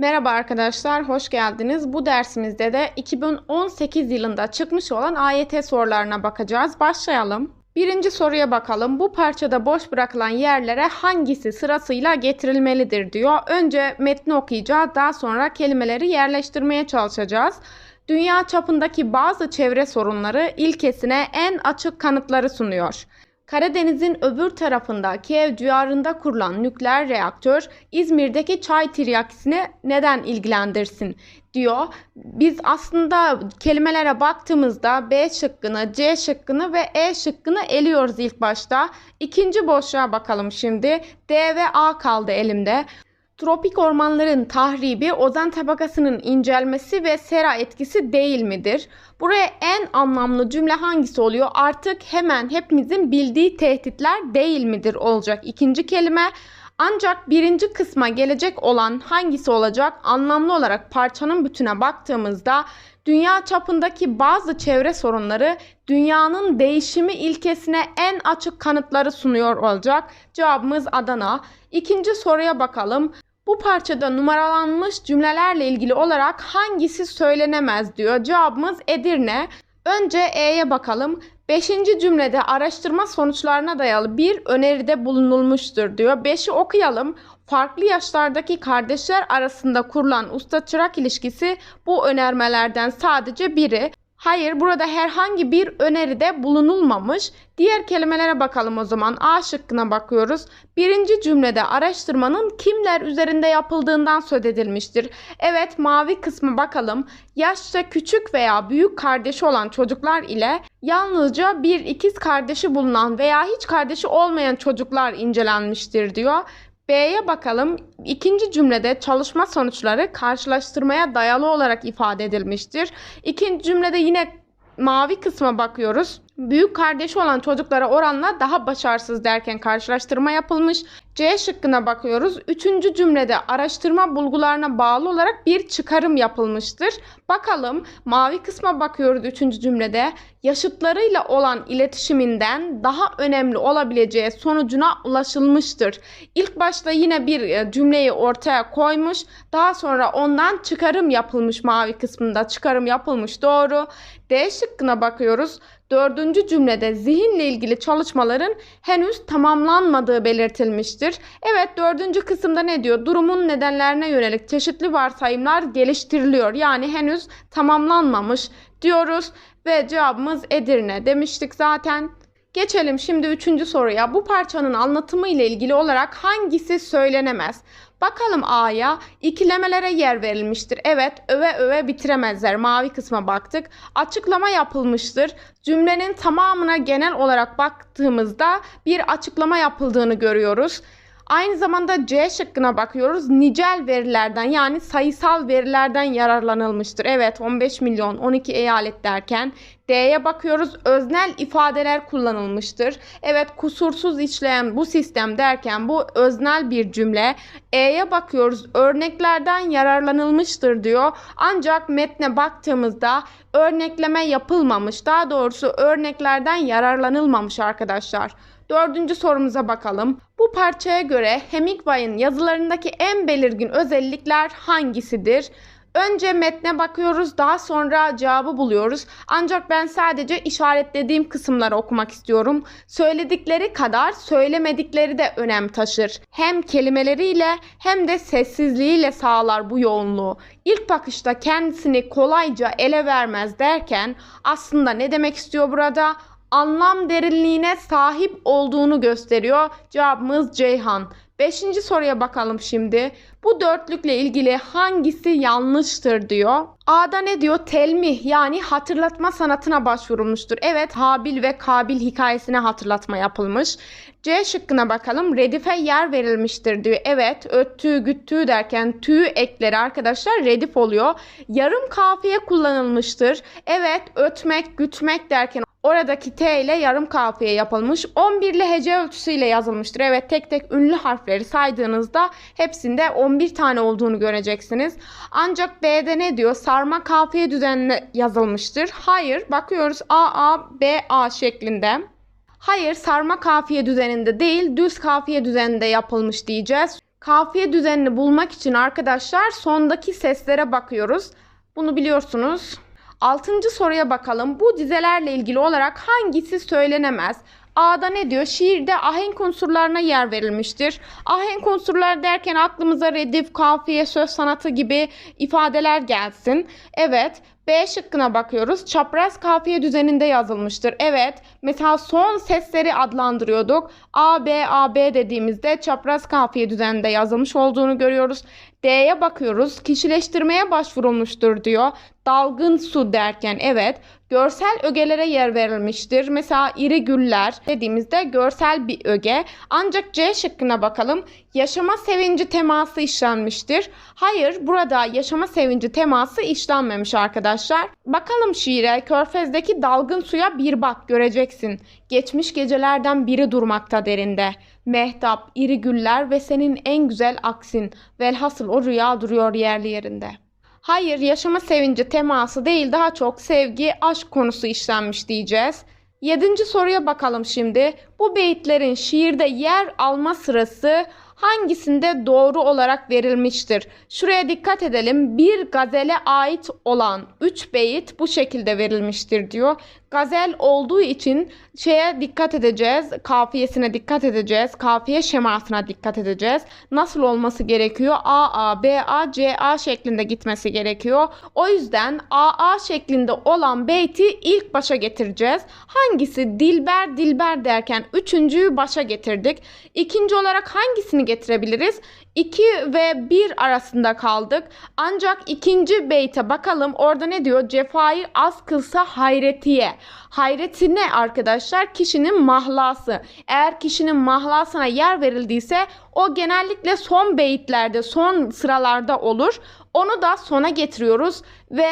Merhaba arkadaşlar, hoş geldiniz. Bu dersimizde de 2018 yılında çıkmış olan AYT sorularına bakacağız. Başlayalım. Birinci soruya bakalım. Bu parçada boş bırakılan yerlere hangisi sırasıyla getirilmelidir diyor. Önce metni okuyacağız, daha sonra kelimeleri yerleştirmeye çalışacağız. Dünya çapındaki bazı çevre sorunları ilkesine en açık kanıtları sunuyor. Karadeniz'in öbür tarafında Kiev civarında kurulan nükleer reaktör İzmir'deki çay tiryakisini neden ilgilendirsin diyor. Biz aslında kelimelere baktığımızda B şıkkını, C şıkkını ve E şıkkını eliyoruz ilk başta. İkinci boşluğa bakalım şimdi. D ve A kaldı elimde. Tropik ormanların tahribi ozon tabakasının incelmesi ve sera etkisi değil midir? Buraya en anlamlı cümle hangisi oluyor? Artık hemen hepimizin bildiği tehditler değil midir olacak ikinci kelime. Ancak birinci kısma gelecek olan hangisi olacak? Anlamlı olarak parçanın bütüne baktığımızda dünya çapındaki bazı çevre sorunları dünyanın değişimi ilkesine en açık kanıtları sunuyor olacak. Cevabımız Adana. İkinci soruya bakalım. Bu parçada numaralanmış cümlelerle ilgili olarak hangisi söylenemez diyor. Cevabımız Edirne. Önce E'ye bakalım. Beşinci cümlede araştırma sonuçlarına dayalı bir öneride bulunulmuştur diyor. Beşi okuyalım. Farklı yaşlardaki kardeşler arasında kurulan usta çırak ilişkisi bu önermelerden sadece biri. Hayır burada herhangi bir öneride bulunulmamış. Diğer kelimelere bakalım o zaman. A şıkkına bakıyoruz. Birinci cümlede araştırmanın kimler üzerinde yapıldığından söz edilmiştir. Evet mavi kısmı bakalım. Yaşça küçük veya büyük kardeşi olan çocuklar ile yalnızca bir ikiz kardeşi bulunan veya hiç kardeşi olmayan çocuklar incelenmiştir diyor. B'ye bakalım. İkinci cümlede çalışma sonuçları karşılaştırmaya dayalı olarak ifade edilmiştir. İkinci cümlede yine mavi kısma bakıyoruz. Büyük kardeşi olan çocuklara oranla daha başarısız derken karşılaştırma yapılmış. C şıkkına bakıyoruz. Üçüncü cümlede araştırma bulgularına bağlı olarak bir çıkarım yapılmıştır. Bakalım mavi kısma bakıyoruz üçüncü cümlede. Yaşıtlarıyla olan iletişiminden daha önemli olabileceği sonucuna ulaşılmıştır. İlk başta yine bir e, cümleyi ortaya koymuş. Daha sonra ondan çıkarım yapılmış mavi kısmında çıkarım yapılmış doğru. D şıkkına bakıyoruz. Dördüncü cümlede zihinle ilgili çalışmaların henüz tamamlanmadığı belirtilmiştir. Evet dördüncü kısımda ne diyor? Durumun nedenlerine yönelik çeşitli varsayımlar geliştiriliyor. Yani henüz tamamlanmamış diyoruz ve cevabımız Edirne demiştik zaten. Geçelim şimdi üçüncü soruya. Bu parçanın anlatımı ile ilgili olarak hangisi söylenemez? Bakalım A'ya. İkilemelere yer verilmiştir. Evet, öve öve bitiremezler. Mavi kısma baktık. Açıklama yapılmıştır. Cümlenin tamamına genel olarak baktığımızda bir açıklama yapıldığını görüyoruz. Aynı zamanda C şıkkına bakıyoruz. Nicel verilerden yani sayısal verilerden yararlanılmıştır. Evet 15 milyon 12 eyalet derken D'ye bakıyoruz. Öznel ifadeler kullanılmıştır. Evet kusursuz işleyen bu sistem derken bu öznel bir cümle. E'ye bakıyoruz. Örneklerden yararlanılmıştır diyor. Ancak metne baktığımızda örnekleme yapılmamış. Daha doğrusu örneklerden yararlanılmamış arkadaşlar. Dördüncü sorumuza bakalım. Bu parçaya göre Hemingway'ın yazılarındaki en belirgin özellikler hangisidir? Önce metne bakıyoruz, daha sonra cevabı buluyoruz. Ancak ben sadece işaretlediğim kısımları okumak istiyorum. Söyledikleri kadar söylemedikleri de önem taşır. Hem kelimeleriyle hem de sessizliğiyle sağlar bu yoğunluğu. İlk bakışta kendisini kolayca ele vermez derken aslında ne demek istiyor burada? Anlam derinliğine sahip olduğunu gösteriyor. Cevabımız Ceyhan. Beşinci soruya bakalım şimdi. Bu dörtlükle ilgili hangisi yanlıştır diyor. A'da ne diyor? Telmih yani hatırlatma sanatına başvurulmuştur. Evet Habil ve Kabil hikayesine hatırlatma yapılmış. C şıkkına bakalım. Redife yer verilmiştir diyor. Evet öttüğü güttüğü derken tüy ekleri arkadaşlar redif oluyor. Yarım kafiye kullanılmıştır. Evet ötmek gütmek derken Oradaki T ile yarım kafiye yapılmış. 11 ile hece ölçüsüyle yazılmıştır. Evet tek tek ünlü harfleri saydığınızda hepsinde 11 tane olduğunu göreceksiniz. Ancak B'de ne diyor? Sarma kafiye düzenine yazılmıştır. Hayır bakıyoruz A A B A şeklinde. Hayır sarma kafiye düzeninde değil düz kafiye düzeninde yapılmış diyeceğiz. Kafiye düzenini bulmak için arkadaşlar sondaki seslere bakıyoruz. Bunu biliyorsunuz. Altıncı soruya bakalım. Bu dizelerle ilgili olarak hangisi söylenemez? A'da ne diyor? Şiirde ahenk unsurlarına yer verilmiştir. Ahenk unsurlar derken aklımıza redif, kafiye, söz sanatı gibi ifadeler gelsin. Evet. B şıkkına bakıyoruz. Çapraz kafiye düzeninde yazılmıştır. Evet. Mesela son sesleri adlandırıyorduk. A, B, A, B dediğimizde çapraz kafiye düzeninde yazılmış olduğunu görüyoruz. D'ye bakıyoruz. Kişileştirmeye başvurulmuştur diyor. Dalgın su derken evet. Görsel ögelere yer verilmiştir. Mesela iri güller dediğimizde görsel bir öge. Ancak C şıkkına bakalım. Yaşama sevinci teması işlenmiştir. Hayır burada yaşama sevinci teması işlenmemiş arkadaşlar. Bakalım şiire Körfez'deki dalgın suya bir bak göreceksin. Geçmiş gecelerden biri durmakta derinde. Mehtap, iri güller ve senin en güzel aksin. Velhasıl o rüya duruyor yerli yerinde. Hayır, yaşama sevinci teması değil daha çok sevgi, aşk konusu işlenmiş diyeceğiz. Yedinci soruya bakalım şimdi. Bu beyitlerin şiirde yer alma sırası hangisinde doğru olarak verilmiştir? Şuraya dikkat edelim. Bir gazele ait olan 3 beyit bu şekilde verilmiştir diyor. Gazel olduğu için şeye dikkat edeceğiz. Kafiyesine dikkat edeceğiz. Kafiye şemasına dikkat edeceğiz. Nasıl olması gerekiyor? A, A, B, A, C, A şeklinde gitmesi gerekiyor. O yüzden A, A şeklinde olan beyti ilk başa getireceğiz. Hangisi? Dilber, Dilber derken üçüncüyü başa getirdik. İkinci olarak hangisini getirebiliriz? 2 ve 1 arasında kaldık. Ancak ikinci beyte bakalım. Orada ne diyor? Cefayı az kılsa hayretiye. Hayreti ne arkadaşlar? Kişinin mahlası. Eğer kişinin mahlasına yer verildiyse o genellikle son beyitlerde, son sıralarda olur. Onu da sona getiriyoruz ve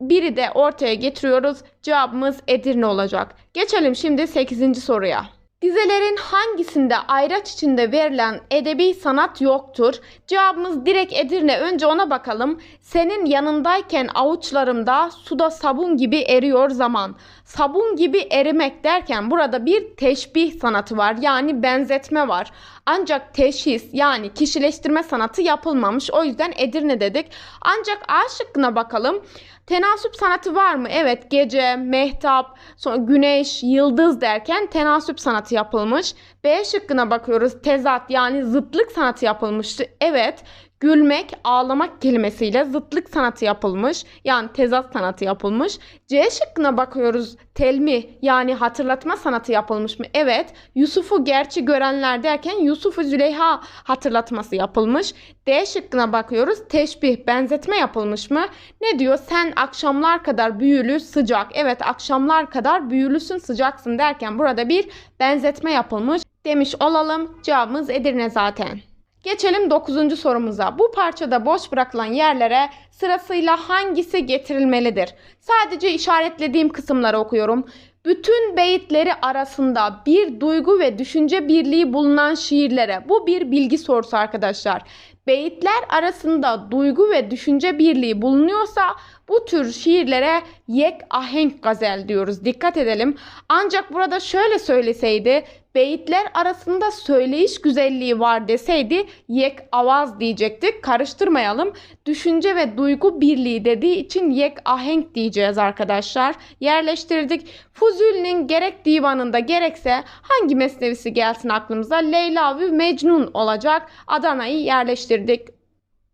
biri de ortaya getiriyoruz. Cevabımız Edirne olacak. Geçelim şimdi 8. soruya. Dizelerin hangisinde ayraç içinde verilen edebi sanat yoktur? Cevabımız direkt Edirne. Önce ona bakalım. Senin yanındayken avuçlarımda suda sabun gibi eriyor zaman. Sabun gibi erimek derken burada bir teşbih sanatı var. Yani benzetme var. Ancak teşhis yani kişileştirme sanatı yapılmamış. O yüzden Edirne dedik. Ancak A şıkkına bakalım. Tenasüp sanatı var mı? Evet gece, mehtap, sonra güneş, yıldız derken tenasüp sanatı yapılmış. B şıkkına bakıyoruz. Tezat yani zıtlık sanatı yapılmıştı. Evet gülmek, ağlamak kelimesiyle zıtlık sanatı yapılmış. Yani tezat sanatı yapılmış. C şıkkına bakıyoruz. Telmi yani hatırlatma sanatı yapılmış mı? Evet. Yusuf'u gerçi görenler derken Yusuf'u Züleyha hatırlatması yapılmış. D şıkkına bakıyoruz. Teşbih, benzetme yapılmış mı? Ne diyor? Sen akşamlar kadar büyülü, sıcak. Evet akşamlar kadar büyülüsün, sıcaksın derken burada bir benzetme yapılmış. Demiş olalım. Cevabımız Edirne zaten. Geçelim 9. sorumuza. Bu parçada boş bırakılan yerlere sırasıyla hangisi getirilmelidir? Sadece işaretlediğim kısımları okuyorum. Bütün beyitleri arasında bir duygu ve düşünce birliği bulunan şiirlere. Bu bir bilgi sorusu arkadaşlar. Beyitler arasında duygu ve düşünce birliği bulunuyorsa bu tür şiirlere yek ahenk gazel diyoruz. Dikkat edelim. Ancak burada şöyle söyleseydi beyitler arasında söyleyiş güzelliği var deseydi yek avaz diyecektik. Karıştırmayalım. Düşünce ve duygu birliği dediği için yek ahenk diyeceğiz arkadaşlar. Yerleştirdik. Fuzul'ün gerek divanında gerekse hangi mesnevisi gelsin aklımıza? Leyla ve Mecnun olacak. Adana'yı yerleştirdik.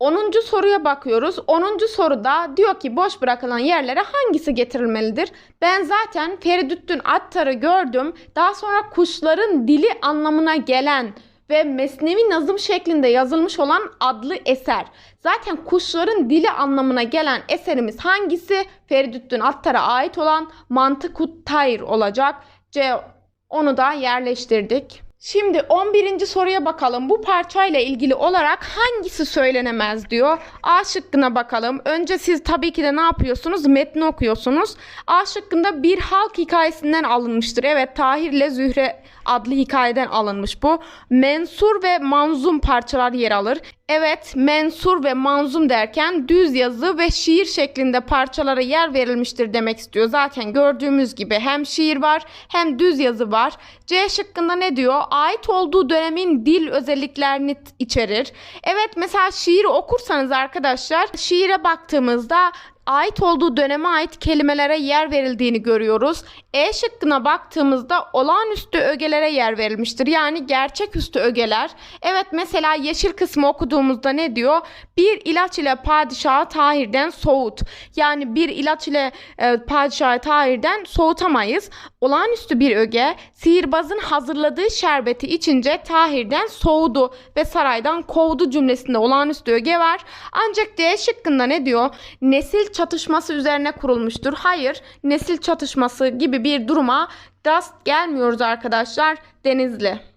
10. soruya bakıyoruz. 10. soruda diyor ki boş bırakılan yerlere hangisi getirilmelidir? Ben zaten Feridüddin Attar'ı gördüm. Daha sonra kuşların dili anlamına gelen ve mesnevi nazım şeklinde yazılmış olan adlı eser. Zaten kuşların dili anlamına gelen eserimiz hangisi? Feridüddin Attar'a ait olan Mantıkut Tayr olacak. C onu da yerleştirdik. Şimdi 11. soruya bakalım. Bu parçayla ilgili olarak hangisi söylenemez diyor. A şıkkına bakalım. Önce siz tabii ki de ne yapıyorsunuz? Metni okuyorsunuz. A şıkkında bir halk hikayesinden alınmıştır. Evet Tahir ile Zühre adlı hikayeden alınmış bu. Mensur ve manzum parçalar yer alır. Evet, mensur ve manzum derken düz yazı ve şiir şeklinde parçalara yer verilmiştir demek istiyor. Zaten gördüğümüz gibi hem şiir var hem düz yazı var. C şıkkında ne diyor? Ait olduğu dönemin dil özelliklerini içerir. Evet mesela şiir okursanız arkadaşlar şiire baktığımızda ait olduğu döneme ait kelimelere yer verildiğini görüyoruz. E şıkkına baktığımızda olağanüstü ögelere yer verilmiştir. Yani gerçeküstü ögeler. Evet mesela yeşil kısmı okuduğumuzda ne diyor? Bir ilaç ile padişahı Tahir'den soğut. Yani bir ilaç ile e, padişahı Tahir'den soğutamayız. Olağanüstü bir öge sihirbazın hazırladığı şerbeti içince Tahir'den soğudu ve saraydan kovdu cümlesinde olağanüstü öge var. Ancak D şıkkında ne diyor? Nesil çatışması üzerine kurulmuştur. Hayır, nesil çatışması gibi bir duruma rast gelmiyoruz arkadaşlar. Denizli.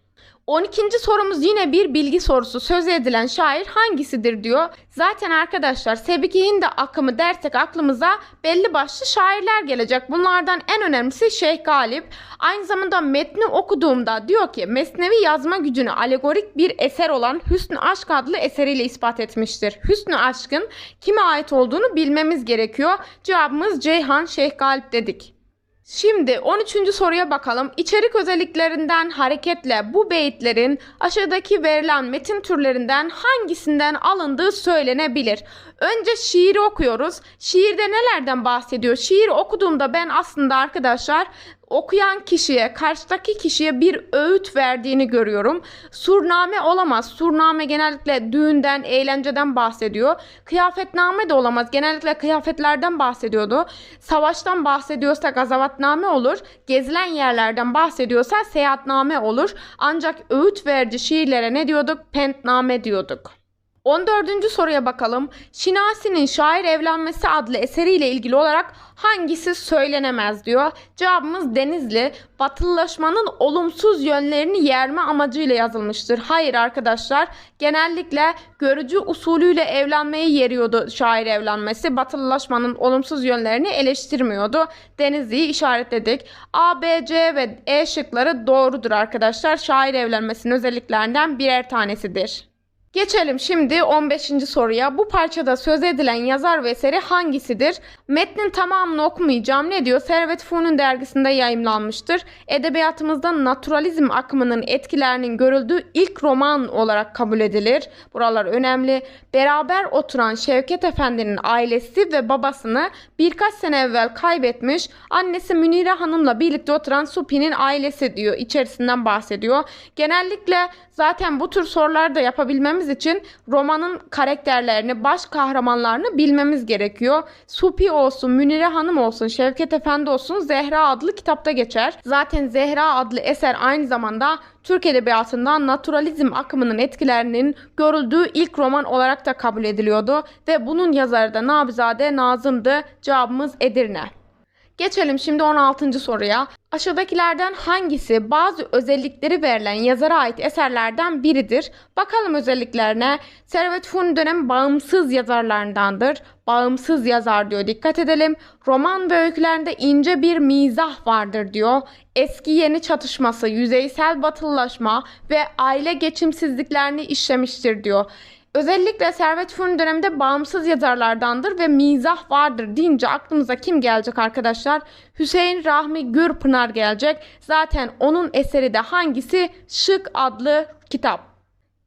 12. sorumuz yine bir bilgi sorusu. Söz edilen şair hangisidir diyor. Zaten arkadaşlar Sebiki'nin de akımı dersek aklımıza belli başlı şairler gelecek. Bunlardan en önemlisi Şeyh Galip. Aynı zamanda metni okuduğumda diyor ki Mesnevi yazma gücünü alegorik bir eser olan Hüsnü Aşk adlı eseriyle ispat etmiştir. Hüsnü Aşk'ın kime ait olduğunu bilmemiz gerekiyor. Cevabımız Ceyhan Şeyh Galip dedik. Şimdi 13. soruya bakalım. İçerik özelliklerinden hareketle bu beyitlerin aşağıdaki verilen metin türlerinden hangisinden alındığı söylenebilir. Önce şiiri okuyoruz. Şiirde nelerden bahsediyor? Şiir okuduğumda ben aslında arkadaşlar okuyan kişiye, karşıdaki kişiye bir öğüt verdiğini görüyorum. Surname olamaz. Surname genellikle düğünden, eğlenceden bahsediyor. Kıyafetname de olamaz. Genellikle kıyafetlerden bahsediyordu. Savaştan bahsediyorsa gazavatname olur. Gezilen yerlerden bahsediyorsa seyahatname olur. Ancak öğüt verici şiirlere ne diyorduk? Pentname diyorduk. 14. soruya bakalım. Şinasi'nin Şair Evlenmesi adlı eseriyle ilgili olarak hangisi söylenemez diyor. Cevabımız Denizli. Batılılaşmanın olumsuz yönlerini yerme amacıyla yazılmıştır. Hayır arkadaşlar. Genellikle görücü usulüyle evlenmeyi yeriyordu şair evlenmesi. Batılılaşmanın olumsuz yönlerini eleştirmiyordu. Denizli'yi işaretledik. A, B, C ve E şıkları doğrudur arkadaşlar. Şair evlenmesinin özelliklerinden birer tanesidir. Geçelim şimdi 15. soruya. Bu parçada söz edilen yazar ve eseri hangisidir? Metnin tamamını okumayacağım. Ne diyor? Servet Fünun dergisinde yayımlanmıştır. Edebiyatımızda naturalizm akımının etkilerinin görüldüğü ilk roman olarak kabul edilir. Buralar önemli. Beraber oturan Şevket Efendi'nin ailesi ve babasını birkaç sene evvel kaybetmiş. Annesi Münire Hanım'la birlikte oturan Supi'nin ailesi diyor. İçerisinden bahsediyor. Genellikle zaten bu tür sorular da yapabilmemiz için romanın karakterlerini, baş kahramanlarını bilmemiz gerekiyor. Supi olsun, Münire Hanım olsun, Şevket Efendi olsun Zehra adlı kitapta geçer. Zaten Zehra adlı eser aynı zamanda Türk Edebiyatı'ndan naturalizm akımının etkilerinin görüldüğü ilk roman olarak da kabul ediliyordu ve bunun yazarı da Nabizade Nazım'dı. Cevabımız Edirne. Geçelim şimdi 16. soruya. Aşağıdakilerden hangisi bazı özellikleri verilen yazara ait eserlerden biridir? Bakalım özelliklerine. Servet Fünun dönemi bağımsız yazarlarındandır. Bağımsız yazar diyor. Dikkat edelim. Roman ve öykülerinde ince bir mizah vardır diyor. Eski yeni çatışması, yüzeysel batılılaşma ve aile geçimsizliklerini işlemiştir diyor. Özellikle Servet Fünun döneminde bağımsız yazarlardandır ve mizah vardır deyince aklımıza kim gelecek arkadaşlar? Hüseyin Rahmi Gürpınar gelecek. Zaten onun eseri de hangisi? Şık adlı kitap.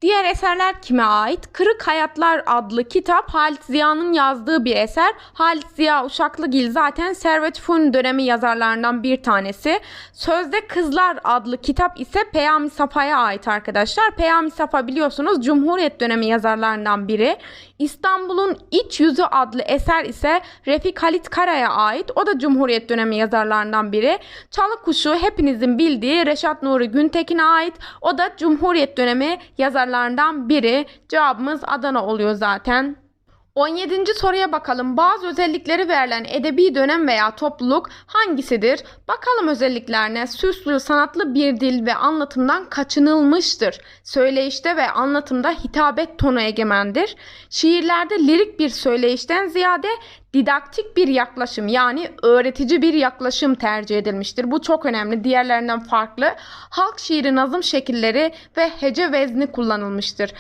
Diğer eserler kime ait? Kırık Hayatlar adlı kitap Halit Ziya'nın yazdığı bir eser. Halit Ziya Uşaklıgil zaten Servet Fünun dönemi yazarlarından bir tanesi. Sözde Kızlar adlı kitap ise Peyami Safa'ya ait arkadaşlar. Peyami Safa biliyorsunuz Cumhuriyet dönemi yazarlarından biri. İstanbul'un İç Yüzü adlı eser ise Refik Halit Kara'ya ait. O da Cumhuriyet dönemi yazarlarından biri. Çalı Kuşu hepinizin bildiği Reşat Nuri Güntekin'e ait. O da Cumhuriyet dönemi yazarlarından biri. Cevabımız Adana oluyor zaten. 17. soruya bakalım. Bazı özellikleri verilen edebi dönem veya topluluk hangisidir? Bakalım özelliklerine. Süslü, sanatlı bir dil ve anlatımdan kaçınılmıştır. Söyleyişte ve anlatımda hitabet tonu egemendir. Şiirlerde lirik bir söyleyişten ziyade didaktik bir yaklaşım yani öğretici bir yaklaşım tercih edilmiştir. Bu çok önemli. Diğerlerinden farklı. Halk şiiri nazım şekilleri ve hece vezni kullanılmıştır.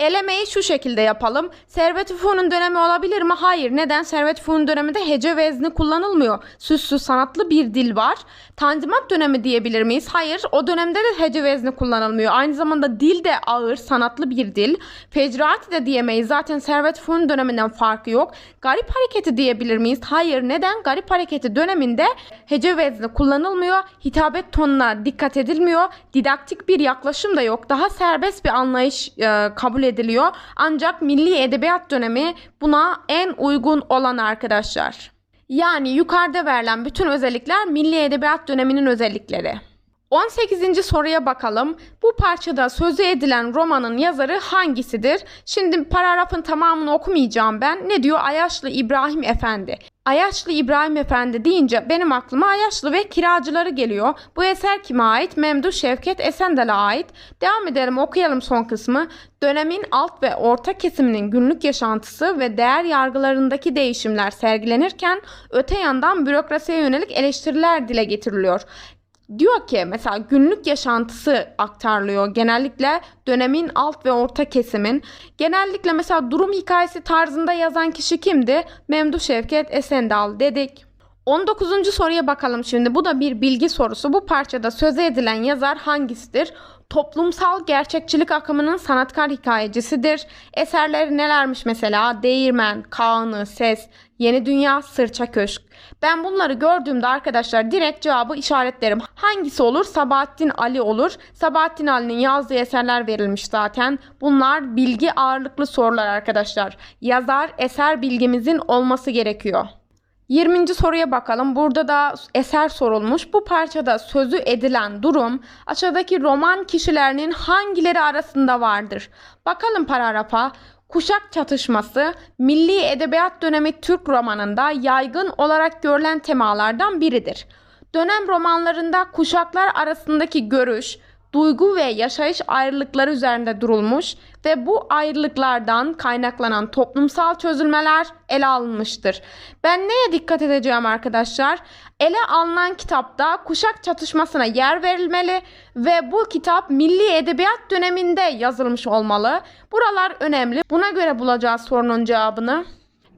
Elemeyi şu şekilde yapalım. Servet Fünun dönemi olabilir mi? Hayır. Neden? Servet Fünun döneminde hece vezni kullanılmıyor. Süslü sanatlı bir dil var. Tanzimat dönemi diyebilir miyiz? Hayır. O dönemde de hece vezni kullanılmıyor. Aynı zamanda dil de ağır, sanatlı bir dil. Fecraati de diyemeyiz. Zaten Servet Fünun döneminden farkı yok. Garip hareketi diyebilir miyiz? Hayır. Neden? Garip hareketi döneminde hece vezni kullanılmıyor. Hitabet tonuna dikkat edilmiyor. Didaktik bir yaklaşım da yok. Daha serbest bir anlayış e, kabul ediliyor. Ancak milli edebiyat dönemi buna en uygun olan arkadaşlar. Yani yukarıda verilen bütün özellikler milli edebiyat döneminin özellikleri. 18. soruya bakalım. Bu parçada sözü edilen romanın yazarı hangisidir? Şimdi paragrafın tamamını okumayacağım ben. Ne diyor? Ayaşlı İbrahim Efendi. Ayaşlı İbrahim Efendi deyince benim aklıma Ayaşlı ve kiracıları geliyor. Bu eser kime ait? Memduh Şevket Esendel'e ait. Devam edelim okuyalım son kısmı. Dönemin alt ve orta kesiminin günlük yaşantısı ve değer yargılarındaki değişimler sergilenirken öte yandan bürokrasiye yönelik eleştiriler dile getiriliyor diyor ki mesela günlük yaşantısı aktarılıyor. Genellikle dönemin alt ve orta kesimin. Genellikle mesela durum hikayesi tarzında yazan kişi kimdi? Memduh Şevket Esendal dedik. 19. soruya bakalım şimdi. Bu da bir bilgi sorusu. Bu parçada söze edilen yazar hangisidir? Toplumsal gerçekçilik akımının sanatkar hikayecisidir. Eserleri nelermiş mesela? Değirmen, Kağanı, Ses, Yeni Dünya, Sırça Köşk. Ben bunları gördüğümde arkadaşlar direkt cevabı işaretlerim. Hangisi olur? Sabahattin Ali olur. Sabahattin Ali'nin yazdığı eserler verilmiş zaten. Bunlar bilgi ağırlıklı sorular arkadaşlar. Yazar eser bilgimizin olması gerekiyor. 20. soruya bakalım. Burada da eser sorulmuş. Bu parçada sözü edilen durum aşağıdaki roman kişilerinin hangileri arasında vardır? Bakalım paragrafa. Kuşak çatışması milli edebiyat dönemi Türk romanında yaygın olarak görülen temalardan biridir. Dönem romanlarında kuşaklar arasındaki görüş, duygu ve yaşayış ayrılıkları üzerinde durulmuş ve bu ayrılıklardan kaynaklanan toplumsal çözülmeler ele alınmıştır. Ben neye dikkat edeceğim arkadaşlar? Ele alınan kitapta kuşak çatışmasına yer verilmeli ve bu kitap milli edebiyat döneminde yazılmış olmalı. Buralar önemli. Buna göre bulacağız sorunun cevabını.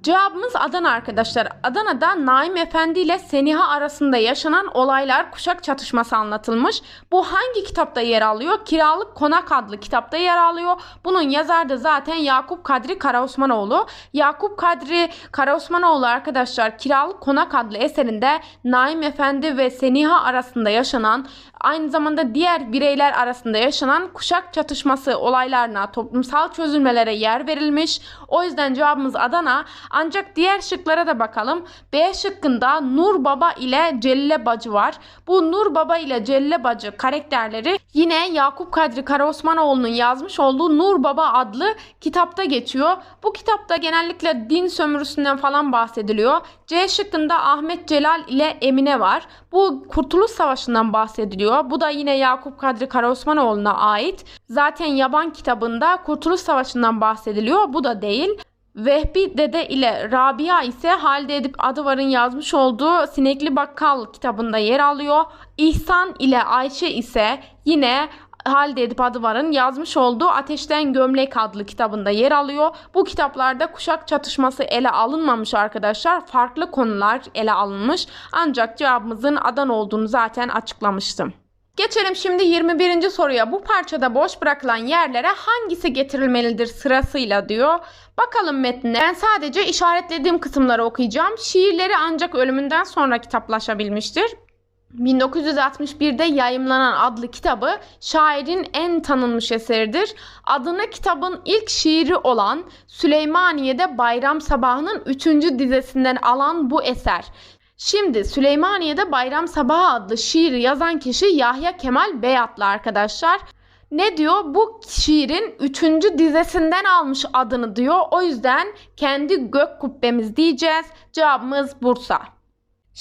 Cevabımız Adana arkadaşlar. Adana'da Naim Efendi ile Seniha arasında yaşanan olaylar kuşak çatışması anlatılmış. Bu hangi kitapta yer alıyor? Kiralık Konak adlı kitapta yer alıyor. Bunun yazarı da zaten Yakup Kadri Karaosmanoğlu. Yakup Kadri Karaosmanoğlu arkadaşlar Kiralık Konak adlı eserinde Naim Efendi ve Seniha arasında yaşanan aynı zamanda diğer bireyler arasında yaşanan kuşak çatışması olaylarına, toplumsal çözülmelere yer verilmiş. O yüzden cevabımız Adana. Ancak diğer şıklara da bakalım. B şıkkında Nur Baba ile Celle Bacı var. Bu Nur Baba ile Celle Bacı karakterleri yine Yakup Kadri Karaosmanoğlu'nun yazmış olduğu Nur Baba adlı kitapta geçiyor. Bu kitapta genellikle din sömürüsünden falan bahsediliyor. C şıkkında Ahmet Celal ile Emine var. Bu Kurtuluş Savaşı'ndan bahsediliyor. Bu da yine Yakup Kadri Karaosmanoğlu'na ait. Zaten Yaban kitabında Kurtuluş Savaşı'ndan bahsediliyor. Bu da değil. Vehbi Dede ile Rabia ise Halide Edip Adıvar'ın yazmış olduğu Sinekli Bakkal kitabında yer alıyor. İhsan ile Ayşe ise yine Halide Edip Adıvar'ın yazmış olduğu Ateşten Gömlek adlı kitabında yer alıyor. Bu kitaplarda kuşak çatışması ele alınmamış arkadaşlar. Farklı konular ele alınmış. Ancak cevabımızın adan olduğunu zaten açıklamıştım. Geçelim şimdi 21. soruya. Bu parçada boş bırakılan yerlere hangisi getirilmelidir sırasıyla diyor. Bakalım metnine. Ben sadece işaretlediğim kısımları okuyacağım. Şiirleri ancak ölümünden sonra kitaplaşabilmiştir. 1961'de yayımlanan adlı kitabı şairin en tanınmış eseridir. Adını kitabın ilk şiiri olan Süleymaniye'de Bayram Sabahı'nın 3. dizesinden alan bu eser. Şimdi Süleymaniye'de Bayram Sabahı adlı şiiri yazan kişi Yahya Kemal Beyatlı arkadaşlar. Ne diyor? Bu şiirin 3. dizesinden almış adını diyor. O yüzden kendi gök kubbemiz diyeceğiz. Cevabımız Bursa.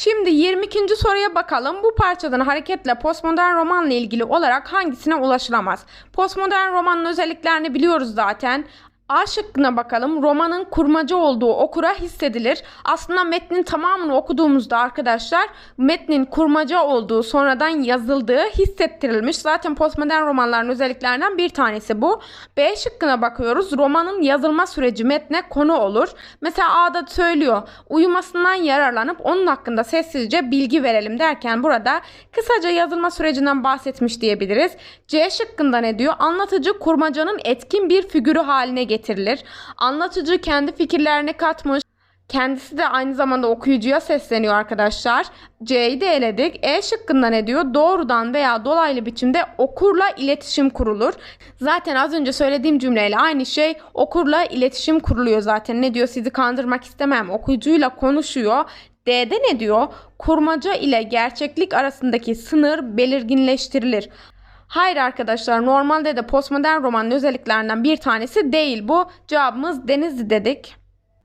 Şimdi 22. soruya bakalım. Bu parçadan hareketle postmodern romanla ilgili olarak hangisine ulaşılamaz? Postmodern romanın özelliklerini biliyoruz zaten. A şıkkına bakalım. Romanın kurmaca olduğu okura hissedilir. Aslında metnin tamamını okuduğumuzda arkadaşlar metnin kurmaca olduğu sonradan yazıldığı hissettirilmiş. Zaten postmodern romanların özelliklerinden bir tanesi bu. B şıkkına bakıyoruz. Romanın yazılma süreci metne konu olur. Mesela A'da söylüyor. Uyumasından yararlanıp onun hakkında sessizce bilgi verelim derken burada kısaca yazılma sürecinden bahsetmiş diyebiliriz. C şıkkında ne diyor? Anlatıcı kurmacanın etkin bir figürü haline getirilir. Anlatıcı kendi fikirlerini katmış. Kendisi de aynı zamanda okuyucuya sesleniyor arkadaşlar. C'yi de eledik. E şıkkında ne diyor? Doğrudan veya dolaylı biçimde okurla iletişim kurulur. Zaten az önce söylediğim cümleyle aynı şey okurla iletişim kuruluyor zaten. Ne diyor? Sizi kandırmak istemem. Okuyucuyla konuşuyor. D'de ne diyor? Kurmaca ile gerçeklik arasındaki sınır belirginleştirilir. Hayır arkadaşlar normalde de postmodern romanın özelliklerinden bir tanesi değil bu. Cevabımız Denizli dedik.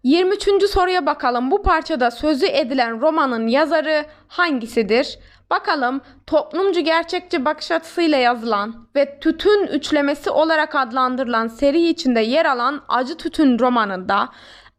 23. soruya bakalım. Bu parçada sözü edilen romanın yazarı hangisidir? Bakalım toplumcu gerçekçi bakış açısıyla yazılan ve tütün üçlemesi olarak adlandırılan seri içinde yer alan Acı Tütün romanında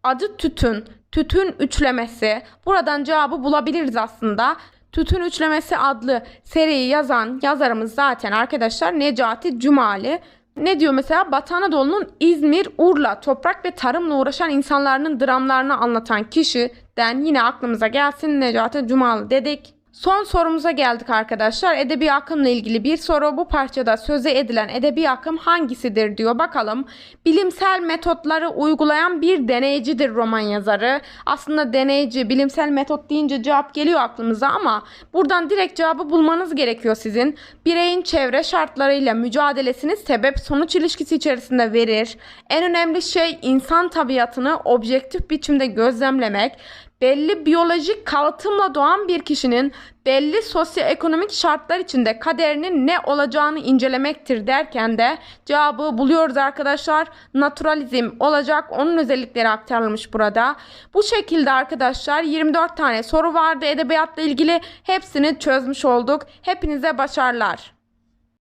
Acı Tütün, Tütün üçlemesi buradan cevabı bulabiliriz aslında. Tütün Üçlemesi adlı seriyi yazan yazarımız zaten arkadaşlar Necati Cumali. Ne diyor mesela Batı Anadolu'nun İzmir, Urla, toprak ve tarımla uğraşan insanların dramlarını anlatan kişiden yine aklımıza gelsin Necati Cumalı dedik. Son sorumuza geldik arkadaşlar. Edebi akımla ilgili bir soru. Bu parçada söze edilen edebi akım hangisidir diyor. Bakalım. Bilimsel metotları uygulayan bir deneycidir roman yazarı. Aslında deneyici, bilimsel metot deyince cevap geliyor aklımıza ama buradan direkt cevabı bulmanız gerekiyor sizin. Bireyin çevre şartlarıyla mücadelesini sebep sonuç ilişkisi içerisinde verir. En önemli şey insan tabiatını objektif biçimde gözlemlemek belli biyolojik kalıtımla doğan bir kişinin belli sosyoekonomik şartlar içinde kaderinin ne olacağını incelemektir derken de cevabı buluyoruz arkadaşlar. Naturalizm olacak. Onun özellikleri aktarılmış burada. Bu şekilde arkadaşlar 24 tane soru vardı edebiyatla ilgili. Hepsini çözmüş olduk. Hepinize başarılar.